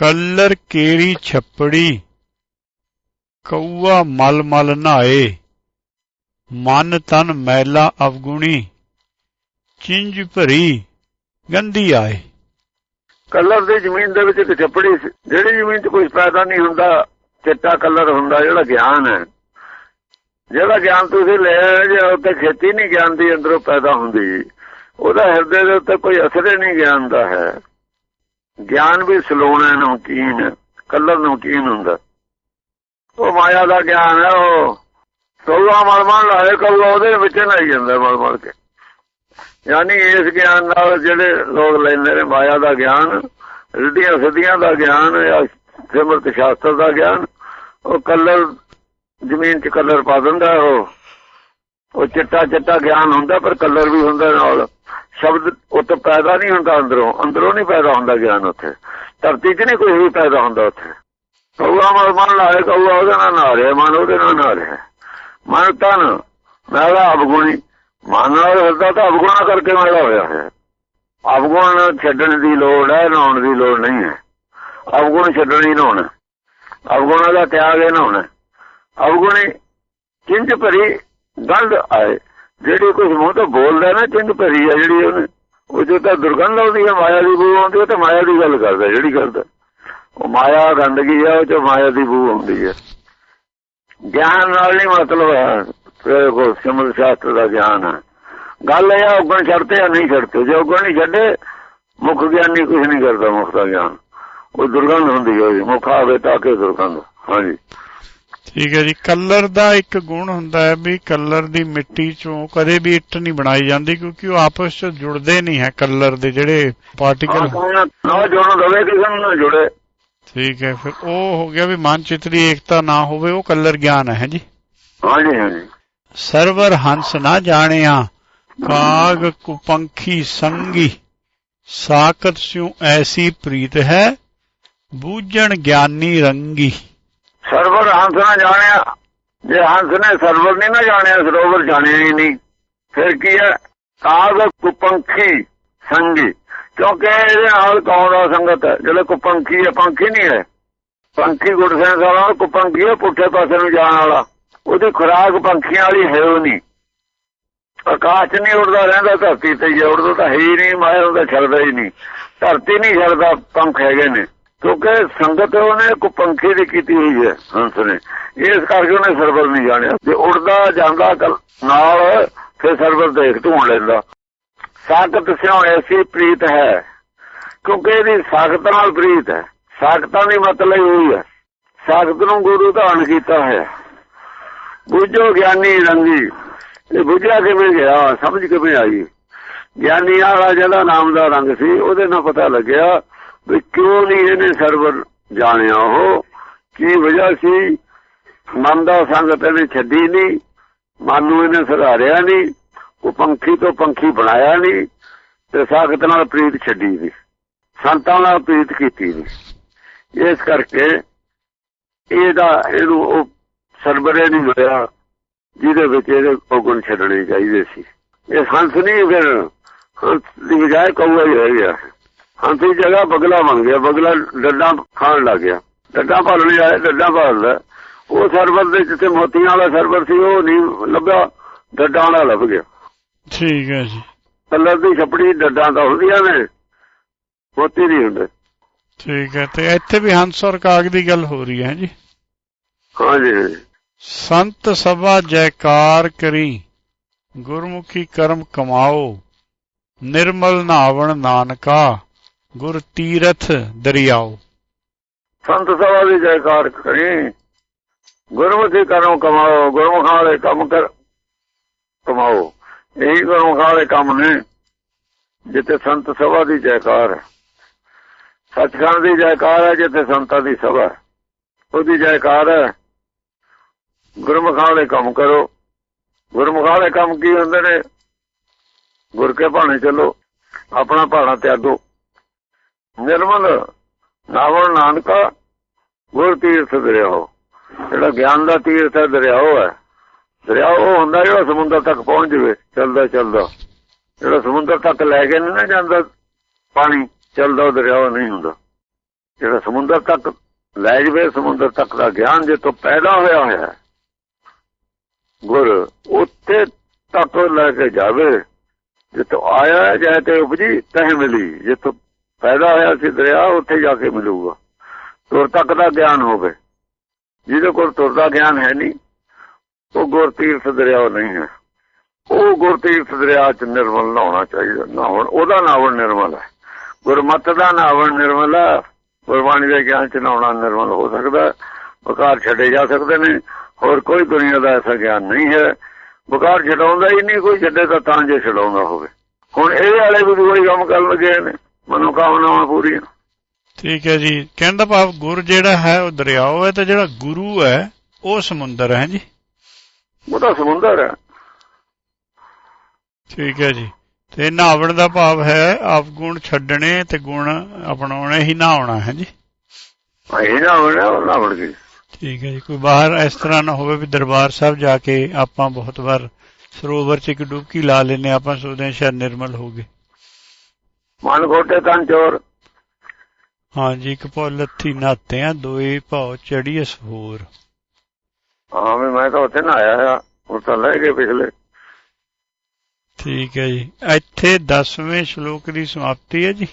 Colour ਕੇਰੀ ਛੱਪੜੀ। ਕਊਆ ਮਲ ਮਲ ਨਹਾਏ। ਮਨ ਤਨ ਮੈਲਾ ਅਵਗੁਣੀ। ਚਿੰਜ ਭਰੀ ਗੰਦੀ ਆਏ। ਕਲਰ ਦੀ ਜ਼ਮੀਨ ਦੇ ਵਿੱਚ ਇੱਕ ਛੱਪੜੀ ਸੀ। ਜਿਹੜੀ ਜ਼ਮੀਨ 'ਚ ਕੁਝ ਪੈਦਾ ਨਹੀਂ ਹੁੰਦਾ, ਚਿੱਟਾ ਕਲਰ ਹੁੰਦਾ, ਜਿਹੜਾ ਗਿਆਨ ਹੈ। ਜਿਹੜਾ ਗਿਆਨ ਤੁਸੀਂ ਲੈ ਜੇ ਉੱਤੇ ਖੇਤੀ ਨਹੀਂ ਗਿਆਨ ਦੀ, ਅੰਦਰੋਂ ਪੈਦਾ ਹੁੰਦੀ। ਉਹਦਾ ਹਿਰਦੇ ਦੇ ਉੱਤੇ ਕੋਈ ਅਸਰ ਹੀ ਨਹੀਂ ਗਿਆਨ ਦਾ ਹੈ। ਗਿਆਨ ਵੀ ਸਲੋਣਾ ਨਮਕੀਨ ਕਲਰ ਨਮਕੀਨ ਹੁੰਦਾ। ਉਹ ਮਾਇਆ ਦਾ ਗਿਆਨ ਹੈ, ਉਹ ਸੋਲਾ ਮਲ ਮਲ ਲਾਏ ਕਊਆ ਉਹਦੇ ਵਿੱਚ ਨਹੀਂ ਜਾਂਦਾ ਮਲ ਕੇ। ਯਾਨੀ ਇਸ ਗਿਆਨ ਨਾਲ ਜਿਹੜੇ ਲੋਕ ਲੈਂਦੇ ਨੇ, ਮਾਇਆ ਦਾ ਗਿਆਨ, ਰਿੱਧੀਆਂ ਸਦੀਆਂ ਦਾ ਗਿਆਨ, ਜਾਂ ਸਿਮਰਤ ਸ਼ਾਸਤਰ ਦਾ ਗਿਆਨ, ਉਹ ਕਲਰ, ਜ਼ਮੀਨ 'ਚ ਕਲਰ ਪਾ ਦਿੰਦਾ ਉਹ। ਉਹ ਚਿੱਟਾ ਚਿੱਟਾ ਗਿਆਨ ਹੁੰਦਾ, ਪਰ ਕਲਰ ਵੀ ਹੁੰਦਾ ਨਾਲ। ਸ਼ਬਦ ਉੱਥੇ ਪੈਦਾ ਨਹੀਂ ਹੁੰਦਾ ਅੰਦਰੋਂ ਅੰਦਰੋਂ ਨਹੀਂ ਪੈਦਾ ਹੁੰਦਾ ਗਿਆਨ ਉੱਥੇ। ਧਰਤੀ 'ਚ ਨਹੀਂ ਕੋਈ ਵੀ ਪੈਦਾ ਹੁੰਦਾ ਉੱਥੇ। ਕਊਆ ਮਨ ਮਨ ਲਾਏ ਕਊਆ ਉਹਦੇ ਨਾਲ ਨਾ ਰਿਹਾ, ਮਨ ਉਹਦੇ ਨਾਲ ਨਾ ਰਿਹਾ। ਮਨ ਤਨ, ਮੈਲਾ, ਅਵਗੁਣੀ। ਮਨ ਨਾਲ ਹੁੰਦਾ ਤਾਂ ਅਵਗੁਣਾ ਕਰਕੇ ਮੈਲਾ ਹੋਇਆ ਹੈ ਅਵਗੁਣ ਛੱਡਣ ਦੀ ਲੋੜ ਹੈ, ਨਹਾਉਣ ਦੀ ਲੋੜ ਨਹੀਂ ਹੈ। ਅਵਗੁਣ ਛੱਡਣ ਹੀ ਨਹਾਉਣਾ। ਅਵਗੁਣਾ ਦਾ ਤਿਆਗ ਇਹ ਨਹਾਉਣਾ। ਅਵਗੁਣੀ ਚਿੰਤ ਭਰੀ ਗੰਧ ਆਏ। ਜਿਹੜੀ ਕੁਝ ਮੂੰਹ ਤੋਂ ਬੋਲਦਾ ਨਾ ਚਿੰਤ ਭਰੀ ਆ ਜਿਹੜੀ ਉਹਨੇ। ਉਹ ਜੋ ਤਾਂ ਦੁਰਗੰਧ ਆਉਂਦੀ ਹੈ ਮਾਇਆ ਦੀ ਬੂ ਆਉਂਦੀ ਹੈ ਤਾਂ ਮਾਇਆ ਦੀ ਗੱਲ ਕਰਦਾ, ਜਿਹੜੀ ਕਰਦਾ ਉਹ ਮਾਇਆ ਗੰਦਗੀ ਆ, ਉਹ ਚ ਮਾਇਆ ਦੀ ਬੂ ਆਉਂਦੀ ਹੈ ਗਿਆਨ ਨਾਲ ਨਹੀਂ ਮਤਲਬ ਹੈ ਤੇਰੇ ਕੋਲ ਸਿਮਰ ਸ਼ਾਸਤਰ ਦਾ ਗਿਆਨ ਹੈ ਗੱਲ ਇਹ ਆ ਉਗਣ ਛੱਡਤੇ ਆ, ਨਹੀਂ ਛੱਡਦੇ ਜੇ ਉਗਣ ਨਹੀਂ ਛੱਡੇ, ਮੁੱਖ ਗਿਆਨੀ ਕੁਝ ਨਹੀਂ ਕਰਦਾ ਮੁੱਖ ਦਾ ਗਿਆਨ। ਉਹ ਦੁਰਗੰਧ ਹੁੰਦੀ ਹੈ ਮੁੱਖ ਆਵੇ ਤਾਂ ਕਿ ਦੁਰਗੰਧ। ਹਾਂਜੀ। ਠੀਕ ਹੈ ਜੀ। ਕਲਰ ਦਾ ਇੱਕ ਗੁਣ ਹੁੰਦਾ ਹੈ ਵੀ ਕਲਰ ਦੀ ਮਿੱਟੀ ਚੋਂ ਕਦੇ ਵੀ ਇੱਟ ਨਹੀਂ ਬਣਾਈ ਜਾਂਦੀ ਕਿਉਂਕਿ ਉਹ ਆਪਸ ਵਿੱਚ ਜੁੜਦੇ ਨਹੀਂ ਹੈ ਕਲਰ ਦੇ ਜਿਹੜੇ ਪਾਰਟੀਕਲ। ਨਾ ਜੋੜ ਦਵੇ ਕਿਸੇ ਨੂੰ ਜੁੜੇ। ਠੀਕ ਹੈ ਫਿਰ ਉਹ ਹੋ ਗਿਆ ਵੀ ਮਨ ਚਿੱਤ ਦੀ ਏਕਤਾ ਨਾ ਹੋਵੇ ਉਹ ਕਲਰ ਗਿਆਨ ਹੈ ਜੀ। ਹਾਂਜੀ ਹਾਂਜੀ। ਸਰਵਰ ਹੰਸ ਨਾ ਜਾਣਿਆ ਕਾਗ ਕੁਪੰਖੀ ਸੰਗੀ। ਸਾਕਤ ਸਿਉ ਐਸੀ ਪ੍ਰੀਤ ਹੈ ਬੂਝਣ ਗਿਆਨੀ ਰੰਗੀ। ਸਰਵਰ ਹੰਸ ਨਾ ਜਾਣਿਆ। ਜੇ ਹੰਸ ਨੇ ਸਰਵਰ ਨਹੀਂ ਨਾ ਜਾਣਿਆ, ਸਰੋਵਰ ਜਾਣਿਆ ਹੀ ਨਹੀਂ। ਫਿਰ ਕੀ ਹੈ? ਕਾਗ ਕੁਪੰਖੀ ਸੰਗੀ। ਕਿਉਂਕਿ ਇਹਦੇ ਨਾਲ ਕੌਣ ਦਾ ਸੰਗਤ? ਹੈ ਜਿਹੜਾ ਕੁਪੰਖੀ ਹੈ ਪੰਖੀ ਨਹੀਂ ਹੈ। ਪੰਖੀ ਗੁਰਸੈਨ ਵਾਲਾ, ਕੁਪੰਖੀ ਹੈ ਪੁੱਠੇ ਪਾਸੇ ਨੂੰ ਜਾਣ ਵਾਲਾ। ਉਹਦੀ ਖੁਰਾਕ ਪੰਖੀਆਂ ਵਾਲੀ ਹੈ ਉਹ ਨਹੀਂ। ਆਕਾਸ਼ 'ਚ ਨਹੀਂ ਉੜਦਾ ਰਹਿੰਦਾ ਧਰਤੀ ਤੇ ਜੇ ਉੜਦਾ ਤਾਂ ਹੈ ਹੀ ਨਹੀਂ, ਮਾਇਆ ਉਹਦਾ ਛੱਡਦਾ ਹੀ ਨਹੀਂ। ਧਰਤੀ ਨਹੀਂ ਛੱਡਦਾ, ਪੰਖ ਹੈਗੇ ਨੇ। ਕਿਉਂਕਿ ਸੰਗਤ ਉਹਨੇ ਕੁਪੰਖੀ ਦੀ ਕੀਤੀ ਹੋਈ ਹੈ, ਹੰਸ ਨੇ। ਇਸ ਕਰਕੇ ਉਹਨੇ ਸਰਬਰ ਨਹੀਂ ਜਾਣਿਆ। ਜੇ ਉੜਦਾ ਜਾਂਦਾ ਕਲ- ਨਾਲ, ਫਿਰ ਸਰਵਰ ਦੇਖ ਢੂੰਡ ਲੈਂਦਾ। ਸਾਖਤ ਸਿਉ ਐਸੀ ਪ੍ਰੀਤ ਹੈ, ਕਿਉਂਕਿ ਇਹਦੀ ਸਾਖਤ ਨਾਲ ਪ੍ਰੀਤ ਹੈ। ਸਾਖਤਾਂ ਦੀ ਮਤਲਬ ਹੋਈ ਹੈ। ਸਾਖਤ ਨੂੰ ਗੁਰੂ ਧਾਰਨ ਕੀਤਾ ਹੈ ਬੁੱਝੋ ਗਿਆਨੀ ਰੰਗੀ। ਇਹ ਬੁੱਝਿਆ ਕਿਵੇਂ ਗਿਆ? ਸਮਝ ਕਿਵੇਂ ਆਈ? ਗਿਆਨੀਆਂ ਵਾਲਾ ਜਿਹੜਾ ਨਾਮ ਦਾ ਰੰਗ ਸੀ, ਉਹਦੇ ਨਾਲ ਪਤਾ ਲੱਗਿਆ ਵੀ ਕਿਉਂ ਨਹੀਂ ਇਹਨੇ ਸਰਵਰ ਜਾਣਿਆ ਉਹ? ਕੀ ਵਜ੍ਹਾ ਸੀ? ਮਨ ਦਾ ਸੰਗਤ ਇਹਨੇ ਛੱਡੀ ਨਹੀਂ। ਮਨ ਨੂੰ ਇਹਨੇ ਸੁਧਾਰਿਆ ਨਹੀਂ। ਉਹ ਪੰਖੀ ਤੋਂ ਪੰਖੀ ਬਣਾਇਆ ਨਹੀਂ ਤੇ ਸਾਖਤ ਨਾਲ ਪ੍ਰੀਤ ਛੱਡੀ ਨਹੀਂ। ਸੰਤਾਂ ਨਾਲ ਪ੍ਰੀਤ ਕੀਤੀ ਨਹੀਂ। ਇਸ ਕਰਕੇ ਇਹਦਾ, ਇਹਨੂੰ ਉਹ ਸਰਬਰੇ ਨਹੀਂ ਮਿਲਿਆ ਜਿਹਦੇ ਵਿੱਚ ਇਹਦੇ ਔਗਣ ਛੱਡਣੇ ਚਾਹੀਦੇ ਸੀ। ਇਹ ਸੰਸ ਨਹੀਂ ਫਿਰ, ਹੰਸ ਦੀ ਬਜਾਏ ਕਊਆ ਹੀ ਰਹਿ ਗਿਆ। ਹੰਸ ਜਗ੍ਹਾ ਬਗਲਾ ਬਣ ਗਿਆ ਬਗਲਾ ਡੱਡਾ ਖਾਣ ਲੱਗ ਗਿਆ। ਡੱਡਾ ਭਾਲਣ ਜਾਏ ਡੱਡਾ ਭਾਲਦਾ ਉਹ ਸਰਵਰ ਦੇ ਜਿੱਥੇ ਮੋਤੀਆਂ ਵਾਲਾ ਸਰਵਰ ਸੀ ਉਹ ਨਹੀਂ ਲੱਭਿਆ ਡੱਡਾਂ ਵਾਲਾ ਲੱਭ ਗਿਆ। ਠੀਕ ਹੈ ਜੀ। ਕਲਰ ਦੀ ਛਪੜੀ ਡੱਡਾਂ ਤਾਂ ਹੁੰਦੀਆਂ ਨੇ ਮੋਤੀ ਨਹੀਂ ਹੁੰਦੇ। ਠੀਕ ਹੈ ਤੇ ਇੱਥੇ ਵੀ ਹੰਸ ਔਰ ਕਾਗ ਦੀ ਗੱਲ ਹੋ ਰਹੀ ਹੈ ਜੀ। ਹਾਂਜੀ ਹਾਂਜੀ ਸੰਤ ਸਭਾ ਜੈਕਾਰ ਕਰੀ ਗੁਰਮੁਖੀ ਕਰਮ ਕਮਾਓ ਨਿਰਮਲ ਨਾਵਣ ਨਾਨਕਾ ਗੁਰ ਤੀਰਥ ਦਰਿਆਓ। ਸੰਤ ਸਭਾ ਦੀ ਜੈਕਾਰ ਕਰੀ। ਗੁਰਮੁਖੀ ਕਰਮ ਕਮਾਓ, ਗੁਰਮੁਖਾਂ ਵਾਲੇ ਕੰਮ ਕਰ, ਕਮਾਓ। ਇਹੀ ਗੁਰਮੁਖਾਂ ਵਾਲੇ ਕੰਮ ਨੇ, ਜਿੱਥੇ ਸੰਤ ਸਭਾ ਦੀ ਜੈਕਾਰ ਹੈ। ਸੱਚਖੰਡ ਦੀ ਜੈਕਾਰ ਹੈ, ਜਿੱਥੇ ਸੰਤਾਂ ਦੀ ਸਭਾ ਹੈ। ਉਹਦੀ ਜੈਕਾਰ ਹੈ, ਗੁਰਮੁਖਾਂ ਵਾਲੇ ਕੰਮ ਕਰੋ। ਗੁਰਮੁਖਾਂ ਵਾਲੇ ਕੰਮ ਕੀ ਹੁੰਦੇ ਨੇ? ਗੁਰ ਕੇ ਭਾਣੇ ਚੱਲੋ, ਆਪਣਾ ਭਾਣਾ ਤਿਆਗੋ। ਨਿਰਮਲ ਨਾਵਲ ਨਾਨਕਾ, ਗੁਰ ਤੀਰਥ ਦਰਿਆਓ। ਜਿਹੜਾ ਗਿਆਨ ਦਾ ਤੀਰਥ ਹੈ, ਦਰਿਆਓ ਹੈ। ਦਰਿਆ ਉਹ ਹੁੰਦਾ ਜਿਹੜਾ ਸਮੁੰਦਰ ਤੱਕ ਪਹੁੰਚ ਜਵੇ, ਚੱਲਦਾ ਚੱਲਦਾ। ਜਿਹੜਾ ਸਮੁੰਦਰ ਤੱਕ ਲੈ ਕੇ ਨਹੀਂ ਨਾ ਜਾਂਦਾ ਪਾਣੀ, ਚੱਲਦਾ ਉਹ ਦਰਿਆ ਨਹੀਂ ਹੁੰਦਾ। ਜਿਹੜਾ ਸਮੁੰਦਰ ਤੱਕ ਲੈ ਜਵੇ, ਸਮੁੰਦਰ ਤੱਕ ਦਾ ਗਿਆਨ ਜੇ ਤੋਂ ਪੈਦਾ ਹੋਇਆ ਹੋਇਆ ਗੁਰ ਉੱਥੇ ਤੱਕ ਲੈ ਕੇ ਜਾਵੇ। ਜੇ ਤੋਂ ਆਇਆ ਜਾਏ ਤੇ ਉਪਜੀ ਤਹ ਮਿਲੀ। ਜੇ ਤੋਂ ਪੈਦਾ ਹੋਇਆ ਸੀ ਦਰਿਆ, ਉੱਥੇ ਜਾ ਕੇ ਮਿਲੂਗਾ। ਤੁਰ ਤੱਕ ਦਾ ਗਿਆਨ ਹੋਵੇ। ਜਿਹਦੇ ਕੋਲ ਤੁਰਦਾ ਗਿਆਨ ਹੈ ਨਹੀਂ, ਉਹ ਗੁਰ ਤੀਰਥ ਦਰਿਆ ਨਹੀਂ ਹੈ। ਉਹ ਗੁਰ ਤੀਰਥ ਦਰਿਆ ਚ ਨਿਰਮਲ ਨਹਾਉਣਾ ਚਾਹੀਦਾ ਨਹਾਉਣ ਉਹਦਾ ਨਾਵਣ ਨਿਰਮਲ ਹੈ। ਗੁਰਮਤ ਦਾ ਨਾਵਣ ਨਿਰਮਲ ਹੈ। ਗੁਰਬਾਣੀ ਦੇ ਗਿਆਨ ਚ ਨਹਾਉਣਾ ਨਿਰਮਲ ਹੋ ਸਕਦਾ ਬਕਾਰ ਛੱਡੇ ਜਾ ਸਕਦੇ ਨੇ। ਹੋਰ ਕੋਈ ਦੁਨੀਆ ਦਾ ਐਸਾ ਗਿਆਨ ਨਹੀਂ ਹੈ। ਬਕਾਰ ਛਡਾਉਂਦਾ ਹੀ ਨਹੀਂ, ਕੋਈ ਛੱਡੇ ਤਾਂ ਤਾਂ ਜੇ ਛਡਾਉਂਦਾ ਹੋਵੇ। ਹੁਣ ਇਹ ਵਾਲੇ ਵੀ ਕੋਈ ਕੰਮ ਕਰਨ ਲੱਗੇ ਨੇ। ਮਨੋਕਾਮਨਾਵਾਂ ਪੂਰੀਆਂ। ਠੀਕ ਹੈ ਜੀ। ਕਹਿਣ ਦਾ ਭਾਵ ਗੁਰ ਜਿਹੜਾ ਹੈ ਉਹ ਦਰਿਆਓ ਹੈ ਤੇ ਜਿਹੜਾ ਗੁਰੂ ਹੈ ਉਹ ਸਮੁੰਦਰ ਹੈ ਜੀ। ਉਹ ਤਾਂ ਸਮੁੰਦਰ ਹੈ। ਠੀਕ ਹੈ ਜੀ। ਤੇ ਨਹਾਵਣ ਦਾ ਭਾਵ ਹੈ ਆਪ ਗੁਣ ਛੱਡਣੇ ਤੇ ਗੁਣ ਅਪਣਾਉਣੇ ਹੀ ਨਹਾਉਣਾ ਹੈ ਜੀ। ਇਹ ਨਾ ਹੋਣਾ ਉਹ ਨਾ ਬਣ ਗਈ ਠੀਕ ਹੈ ਜੀ। ਕੋਈ ਬਾਹਰ ਇਸ ਤਰ੍ਹਾਂ ਨਾ ਹੋਵੇ ਵੀ ਦਰਬਾਰ ਸਾਹਿਬ ਜਾ ਕੇ ਆਪਾਂ ਬਹੁਤ ਵਾਰ ਸਰੋਵਰ 'ਚ ਇੱਕ ਡੁਬਕੀ ਲਾ ਲੈਨੇ ਆਪਾਂ ਸੋਚਦੇ ਹਾਂ ਸ਼ਾਇਦ ਨਿਰਮਲ ਹੋ ਗਏ ਮਨ ਘੋਟੇ ਤਨ ਚੋਰ। ਹਾਂ ਜੀ ਇੱਕ ਪੌ ਲੱਥੀ ਨਾਤੇ ਆ ਦੋਏ ਭਾਉ ਚੜੀ ਹੋਰ ਹਾਂ ਮੈਂ ਤਾਂ ਉੱਥੇ ਨਾ ਆਇਆ ਆ ਉਹ ਤਾਂ ਲੈ ਗਏ ਪਿਛਲੇ। ਠੀਕ ਹੈ ਜੀ। ਇੱਥੇ 10ਵੇਂ ਸ਼ਲੋਕ ਦੀ ਸਮਾਪਤੀ ਹੈ ਜੀ।